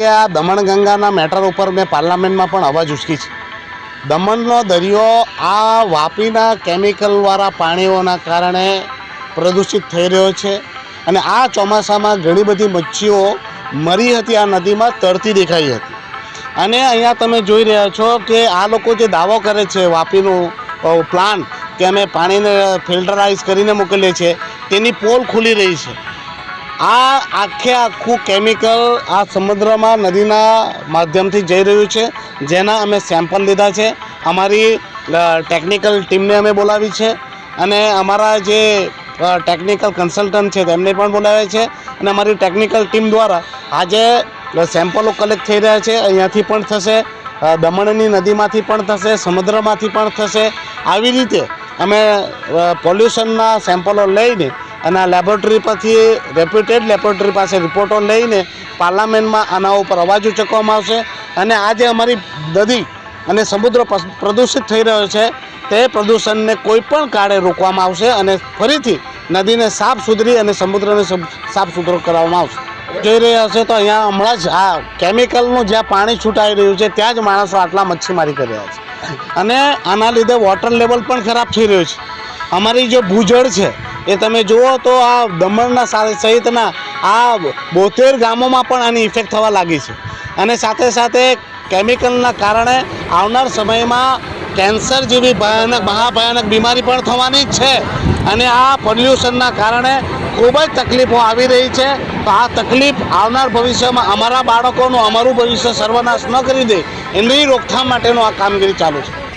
કે આ દમણ ગંગાના મેટર ઉપર મેં પાર્લામેન્ટમાં પણ અવાજ ઉચકી છે. દમણનો દરિયો આ વાપીના કેમિકલવાળા પાણીઓના કારણે પ્રદૂષિત થઈ રહ્યો છે અને આ ચોમાસામાં ઘણી બધી મચ્છીઓ મરી હતી, આ નદીમાં તરતી દેખાઈ હતી. અને અહીંયા તમે જોઈ રહ્યા છો કે આ લોકો જે દાવો કરે છે વાપીનું પ્લાન્ટ કે અમે પાણીને ફિલ્ટરાઇઝ કરીને મોકલીએ છીએ, તેની પોલ ખુલી રહી છે. આ આખે આખું કેમિકલ આ સમુદ્રમાં નદીના માધ્યમથી જઈ રહ્યું છે. જેના અમે સેમ્પલ લીધા છે. અમારી ટેકનિકલ ટીમને અમે બોલાવી છે. અને અમારા જે ટેકનિકલ કન્સલ્ટન્ટ છે તેમને પણ બોલાવ્યા છે. અને અમારી ટેકનિકલ ટીમ દ્વારા આજે સેમ્પલો કલેક્ટ થઈ રહ્યા છે. અહીંયાથી પણ થશે. દમણની નદીમાંથી પણ થશે. સમુદ્રમાંથી પણ થશે. આવી રીતે અમે પોલ્યુશનના સેમ્પલો લઈને અને આ લેબોરેટરી પરથી રેપ્યુટેડ લેબોરેટરી પાસે રિપોર્ટો લઈને પાર્લામેન્ટમાં આના ઉપર અવાજ ઉચકવામાં આવશે. અને આજે અમારી નદી અને સમુદ્ર પ્રદૂષિત થઈ રહ્યો છે, તે પ્રદૂષણને કોઈ પણ કાળે રોકવામાં આવશે અને ફરીથી નદીને સાફ સુધરી અને સમુદ્રને સાફ સુથરો કરવામાં આવશે. જોઈ રહ્યા હશે તો અહીંયા હમણાં જ આ કેમિકલનું જ્યાં પાણી છૂટાઈ રહ્યું છે, ત્યાં જ માણસો આટલા મચ્છીમારી કરી રહ્યા છે. અને આના લીધે વોટર લેવલ પણ ખરાબ થઈ રહ્યું છે. અમારી જે ભૂજળ છે, એ તમે જુઓ તો આ દમણના સહિતના આ બોતેર ગામોમાં પણ આની ઇફેક્ટ થવા લાગી છે. અને સાથે સાથે કેમિકલના કારણે આવનાર સમયમાં કેન્સર જેવી ભયાનક, મહાભયાનક બીમારી પણ થવાની જ છે. અને આ પોલ્યુશનના કારણે ખૂબ જ તકલીફો આવી રહી છે. તો આ તકલીફ આવનાર ભવિષ્યમાં અમારા બાળકોનું, અમારું ભવિષ્ય સર્વનાશ ન કરી દે એની રોકથામ માટેનું આ કામગીરી ચાલુ છે.